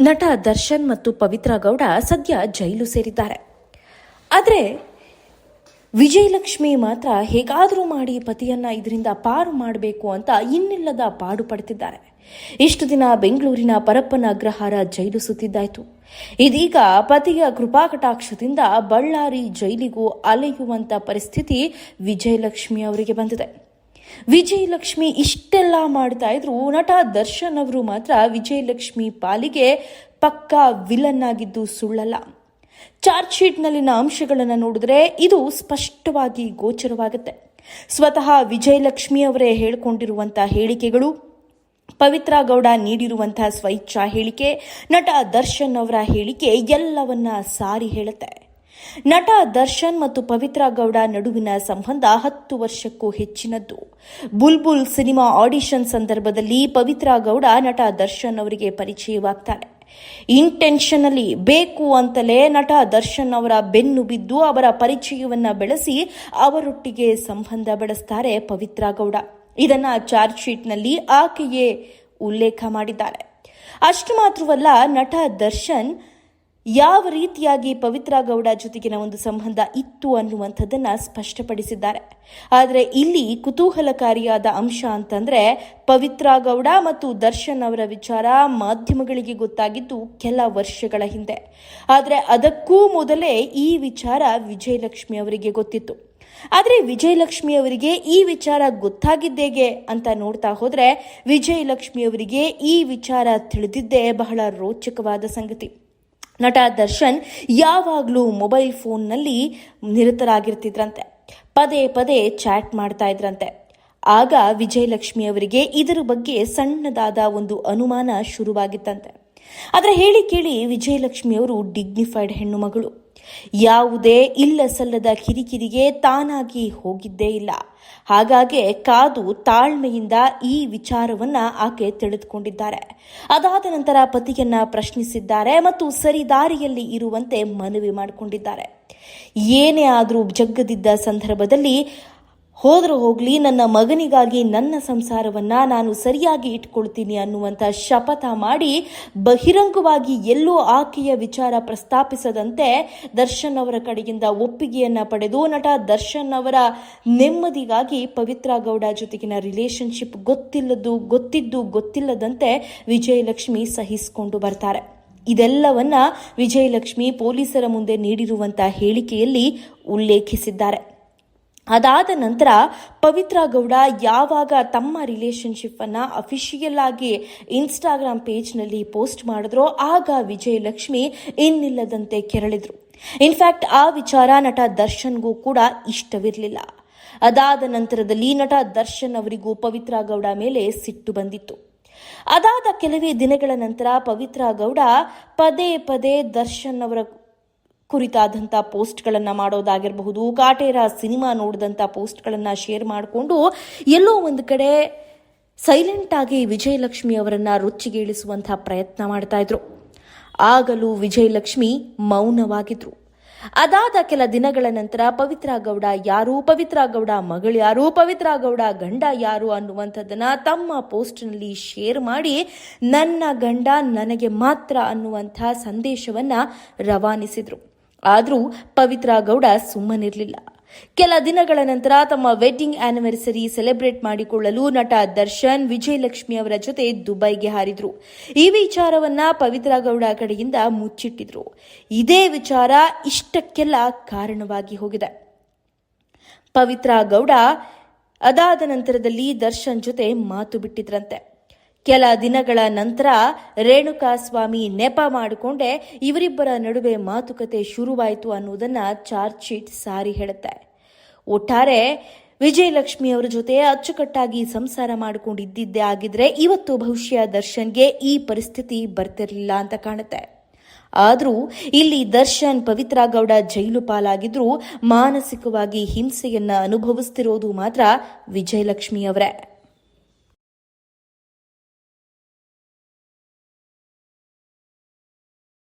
ನಟ ದರ್ಶನ್ ಮತ್ತು ಪವಿತ್ರ ಗೌಡ ಸದ್ಯ ಜೈಲು ಸೇರಿದ್ದಾರೆ. ಆದರೆ ವಿಜಯಲಕ್ಷ್ಮಿ ಮಾತ್ರ ಹೇಗಾದರೂ ಮಾಡಿ ಪತಿಯನ್ನ ಇದರಿಂದ ಪಾರು ಮಾಡಬೇಕು ಅಂತ ಇನ್ನಿಲ್ಲದ ಪಾಡು ಪಡ್ತಿದ್ದಾರೆ. ಇಷ್ಟು ದಿನ ಬೆಂಗಳೂರಿನ ಪರಪ್ಪನ ಅಗ್ರಹಾರ ಜೈಲು ಸುತ್ತಿದ್ದಾಯಿತು. ಇದೀಗ ಪತಿಯ ಕೃಪಾಕಟಾಕ್ಷದಿಂದ ಬಳ್ಳಾರಿ ಜೈಲಿಗೂ ಅಲೆಯುವಂತ ಪರಿಸ್ಥಿತಿ ವಿಜಯಲಕ್ಷ್ಮಿ ಅವರಿಗೆ ಬಂದಿದೆ. ವಿಜಯಲಕ್ಷ್ಮಿ ಇಷ್ಟೆಲ್ಲ ಮಾಡ್ತಾ ಇದ್ರು. ನಟ ದರ್ಶನ್ ಅವರು ಮಾತ್ರ ವಿಜಯಲಕ್ಷ್ಮಿ ಪಾಲಿಗೆ ಪಕ್ಕಾ ವಿಲನ್ ಆಗಿದ್ದು ಸುಳ್ಳಲ್ಲ. ಚಾರ್ಜ್ ಶೀಟ್ನಲ್ಲಿನ ಅಂಶಗಳನ್ನು ನೋಡಿದ್ರೆ ಇದು ಸ್ಪಷ್ಟವಾಗಿ ಗೋಚರವಾಗುತ್ತೆ. ಸ್ವತಃ ವಿಜಯಲಕ್ಷ್ಮಿ ಅವರೇ ಹೇಳಿಕೊಂಡಿರುವಂತಹ ಹೇಳಿಕೆಗಳು, ಪವಿತ್ರ ಗೌಡ ನೀಡಿರುವಂತಹ ಸ್ವಇಚ್ಛಾ ಹೇಳಿಕೆ, ನಟ ದರ್ಶನ್ ಅವರ ಹೇಳಿಕೆ ಎಲ್ಲವನ್ನ ಸಾರಿ ಹೇಳುತ್ತೆ. ನಟ ದರ್ಶನ್ ಮತ್ತು ಪವಿತ್ರ ಗೌಡ ನಡುವಿನ ಸಂಬಂಧ ಹತ್ತು ವರ್ಷಕ್ಕೂ ಹೆಚ್ಚಿನದ್ದು. ಬುಲ್ಬುಲ್ ಸಿನಿಮಾ ಆಡಿಷನ್ ಸಂದರ್ಭದಲ್ಲಿ ಪವಿತ್ರ ಗೌಡ ನಟ ದರ್ಶನ್ ಅವರಿಗೆ ಪರಿಚಯವಾಗ್ತಾರೆ ಇಂಟೆನ್ಷನಲ್ಲಿ ಬೇಕು ಅಂತಲೇ ನಟ ದರ್ಶನ್ ಅವರ ಬೆನ್ನು ಬಿದ್ದು ಅವರ ಪರಿಚಯವನ್ನ ಬೆಳೆಸಿ ಅವರೊಟ್ಟಿಗೆ ಸಂಬಂಧ ಬೆಳೆಸ್ತಾರೆ ಪವಿತ್ರ ಗೌಡ. ಇದನ್ನ ಚಾರ್ಜ್ ಶೀಟ್ನಲ್ಲಿ ಆಕೆಯೇ ಉಲ್ಲೇಖ ಮಾಡಿದ್ದಾರೆ. ಅಷ್ಟು ಮಾತ್ರವಲ್ಲ, ನಟ ದರ್ಶನ್ ಯಾವ ರೀತಿಯಾಗಿ ಪವಿತ್ರ ಗೌಡ ಜೊತೆಗಿನ ಒಂದು ಸಂಬಂಧ ಇತ್ತು ಅನ್ನುವಂಥದ್ದನ್ನ ಸ್ಪಷ್ಟಪಡಿಸಿದ್ದಾರೆ. ಆದರೆ ಇಲ್ಲಿ ಕುತೂಹಲಕಾರಿಯಾದ ಅಂಶ ಅಂತಂದ್ರೆ ಪವಿತ್ರ ಗೌಡ ಮತ್ತು ದರ್ಶನ್ ಅವರ ವಿಚಾರ ಮಾಧ್ಯಮಗಳಿಗೆ ಗೊತ್ತಾಗಿದ್ದು ಕೆಲ ವರ್ಷಗಳ ಹಿಂದೆ. ಆದರೆ ಅದಕ್ಕೂ ಮೊದಲೇ ಈ ವಿಚಾರ ವಿಜಯಲಕ್ಷ್ಮಿ ಅವರಿಗೆ ಗೊತ್ತಿತ್ತು. ಆದರೆ ವಿಜಯಲಕ್ಷ್ಮಿ ಅವರಿಗೆ ಈ ವಿಚಾರ ಗೊತ್ತಾಗಿದ್ದೇಗೆ ಅಂತ ನೋಡ್ತಾ ಹೋದರೆ ವಿಜಯಲಕ್ಷ್ಮಿ ಅವರಿಗೆ ಈ ವಿಚಾರ ತಿಳಿದಿದ್ದೇ ಬಹಳ ರೋಚಕವಾದ ಸಂಗತಿ. ನಟ ದರ್ಶನ್ ಯಾವಾಗಲೂ ಮೊಬೈಲ್ ಫೋನ್ನಲ್ಲಿ ನಿರತರಾಗಿರ್ತಿದ್ರಂತೆ. ಪದೇ ಪದೇ ಚಾಟ್ ಮಾಡ್ತಾ ಇದ್ರಂತೆ. ಆಗ ವಿಜಯಲಕ್ಷ್ಮಿ ಅವರಿಗೆ ಇದರ ಬಗ್ಗೆ ಸಣ್ಣದಾದ ಒಂದು ಅನುಮಾನ ಶುರುವಾಗಿತ್ತಂತೆ. ಆದರೆ ಹೇಳಿ ಕೇಳಿ ವಿಜಯಲಕ್ಷ್ಮಿ ಅವರು ಡಿಗ್ನಿಫೈಡ್ ಹೆಣ್ಣು ಮಗಳು. ಯಾವುದೇ ಇಲ್ಲ ಸಲ್ಲದ ಕಿರಿಕಿರಿಗೆ ತಾನಾಗಿ ಹೋಗಿದ್ದೇ ಇಲ್ಲ. ಹಾಗಾಗಿ ಕಾದು ತಾಳ್ಮೆಯಿಂದ ಈ ವಿಚಾರವನ್ನ ಆಕೆ ತಿಳಿದುಕೊಂಡಿದ್ದಾರೆ. ಅದಾದ ನಂತರ ಪತಿಯನ್ನ ಪ್ರಶ್ನಿಸಿದ್ದಾರೆ ಮತ್ತು ಸರಿದಾರಿಯಲ್ಲಿ ಇರುವಂತೆ ಮನವಿ ಮಾಡಿಕೊಂಡಿದ್ದಾರೆ. ಏನೇ ಆದರೂ ಜಗ್ಗದಿದ್ದ ಸಂದರ್ಭದಲ್ಲಿ ಹೋದ್ರೂ ಹೋಗಲಿ, ನನ್ನ ಮಗನಿಗಾಗಿ ನನ್ನ ಸಂಸಾರವನ್ನ ನಾನು ಸರಿಯಾಗಿ ಇಟ್ಕೊಳ್ತೀನಿ ಅನ್ನುವಂಥ ಶಪಥ ಮಾಡಿ ಬಹಿರಂಗವಾಗಿ ಎಲ್ಲೂ ಆಕೆಯ ವಿಚಾರ ಪ್ರಸ್ತಾಪಿಸದಂತೆ ದರ್ಶನ್ ಅವರ ಕಡೆಯಿಂದ ಒಪ್ಪಿಗೆಯನ್ನ ಪಡೆದು ನಟ ದರ್ಶನ್ ಅವರ ನೆಮ್ಮದಿಗಾಗಿ ಪವಿತ್ರ ಗೌಡ ಜೊತೆಗಿನ ರಿಲೇಶನ್ಶಿಪ್ ಗೊತ್ತಿಲ್ಲದ್ದು, ಗೊತ್ತಿದ್ದು, ಗೊತ್ತಿಲ್ಲದಂತೆ ವಿಜಯಲಕ್ಷ್ಮಿ ಸಹಿಸಿಕೊಂಡು ಬರ್ತಾರೆ. ಇದೆಲ್ಲವನ್ನ ವಿಜಯಲಕ್ಷ್ಮಿ ಪೊಲೀಸರ ಮುಂದೆ ನೀಡಿರುವಂತಹ ಹೇಳಿಕೆಯಲ್ಲಿ ಉಲ್ಲೇಖಿಸಿದ್ದಾರೆ. ಅದಾದ ನಂತರ ಪವಿತ್ರ ಗೌಡ ಯಾವಾಗ ತಮ್ಮ ರಿಲೇಶನ್ಶಿಪ್ ಅನ್ನ ಅಫಿಷಿಯಲ್ ಆಗಿ ಇನ್ಸ್ಟಾಗ್ರಾಮ್ ಪೇಜ್ನಲ್ಲಿ ಪೋಸ್ಟ್ ಮಾಡಿದ್ರೋ ಆಗ ವಿಜಯಲಕ್ಷ್ಮಿ ಇನ್ನಿಲ್ಲದಂತೆ ಕೆರಳಿದ್ರು. ಇನ್ಫ್ಯಾಕ್ಟ್ ಆ ವಿಚಾರ ನಟ ದರ್ಶನ್ಗೂ ಕೂಡ ಇಷ್ಟವಿರಲಿಲ್ಲ. ಅದಾದ ನಂತರದಲ್ಲಿ ನಟ ದರ್ಶನ್ ಅವರಿಗೂ ಪವಿತ್ರ ಗೌಡ ಮೇಲೆ ಸಿಟ್ಟು ಬಂದಿತ್ತು. ಅದಾದ ಕೆಲವೇ ದಿನಗಳ ನಂತರ ಪವಿತ್ರ ಗೌಡ ಪದೇ ಪದೇ ದರ್ಶನ್ ಅವರ ಕುರಿತಾದಂಥ ಪೋಸ್ಟ್ಗಳನ್ನು ಮಾಡೋದಾಗಿರಬಹುದು, ಕಾಟೇರ ಸಿನಿಮಾ ನೋಡಿದಂಥ ಪೋಸ್ಟ್ಗಳನ್ನು ಶೇರ್ ಮಾಡಿಕೊಂಡು ಎಲ್ಲೋ ಒಂದು ಕಡೆ ಸೈಲೆಂಟ್ ಆಗಿ ವಿಜಯಲಕ್ಷ್ಮಿ ಅವರನ್ನು ರೊಚ್ಚಿಗೇಳಿಸುವಂಥ ಪ್ರಯತ್ನ ಮಾಡ್ತಾ ಇದ್ರು. ಆಗಲೂ ವಿಜಯಲಕ್ಷ್ಮಿ ಮೌನವಾಗಿದ್ರು. ಅದಾದ ಕೆಲ ದಿನಗಳ ನಂತರ ಪವಿತ್ರ ಗೌಡ ಯಾರು, ಪವಿತ್ರ ಗೌಡ ಮಗಳು ಯಾರು, ಪವಿತ್ರ ಗೌಡ ಗಂಡ ಯಾರು ಅನ್ನುವಂಥದ್ದನ್ನ ತಮ್ಮ ಪೋಸ್ಟ್ನಲ್ಲಿ ಶೇರ್ ಮಾಡಿ, ನನ್ನ ಗಂಡ ನನಗೆ ಮಾತ್ರ ಅನ್ನುವಂಥ ಸಂದೇಶವನ್ನ ರವಾನಿಸಿದ್ರು. ಆದರೂ ಪವಿತ್ರ ಗೌಡ ಸುಮ್ಮನಿರಲಿಲ್ಲ. ಕೆಲ ದಿನಗಳ ನಂತರ ತಮ್ಮ ವೆಡ್ಡಿಂಗ್ ಆನಿವರ್ಸರಿ ಸೆಲೆಬ್ರೇಟ್ ಮಾಡಿಕೊಳ್ಳಲು ನಟ ದರ್ಶನ್ ವಿಜಯಲಕ್ಷ್ಮಿ ಅವರ ಜೊತೆ ದುಬೈಗೆ ಹಾರಿದ್ರು. ಈ ವಿಚಾರವನ್ನ ಪವಿತ್ರ ಗೌಡ ಕಡೆಯಿಂದ ಮುಚ್ಚಿಟ್ಟಿದ್ರು. ಇದೇ ವಿಚಾರ ಇಷ್ಟಕ್ಕೆಲ್ಲ ಕಾರಣವಾಗಿ ಹೋಗಿದೆ. ಪವಿತ್ರ ಗೌಡ ಅದಾದ ನಂತರದಲ್ಲಿ ದರ್ಶನ್ ಜೊತೆ ಮಾತು ಬಿಟ್ಟಿದ್ರಂತೆ. ಕೆಲ ದಿನಗಳ ನಂತರ ರೇಣುಕಾಸ್ವಾಮಿ ನೆಪ ಮಾಡಿಕೊಂಡೆ ಇವರಿಬ್ಬರ ನಡುವೆ ಮಾತುಕತೆ ಶುರುವಾಯಿತು ಅನ್ನೋದನ್ನು ಚಾರ್ಜ್ ಶೀಟ್ ಸಾರಿ ಹೇಳುತ್ತೆ. ಒಟ್ಟಾರೆ ವಿಜಯಲಕ್ಷ್ಮಿ ಅವರ ಜೊತೆ ಅಚ್ಚುಕಟ್ಟಾಗಿ ಸಂಸಾರ ಮಾಡಿಕೊಂಡಿದ್ದಿದ್ದೇ ಆಗಿದ್ರೆ ಇವತ್ತು ಬಹುಶಃ ದರ್ಶನ್ಗೆ ಈ ಪರಿಸ್ಥಿತಿ ಬರ್ತಿರಲಿಲ್ಲ ಅಂತ ಕಾಣುತ್ತೆ. ಆದರೂ ಇಲ್ಲಿ ದರ್ಶನ್ ಪವಿತ್ರ ಗೌಡ ಜೈಲು ಪಾಲಾಗಿದ್ರೂ ಮಾನಸಿಕವಾಗಿ ಹಿಂಸೆಯನ್ನ ಅನುಭವಿಸ್ತಿರೋದು ಮಾತ್ರ ವಿಜಯಲಕ್ಷ್ಮಿ ಅವರೇ.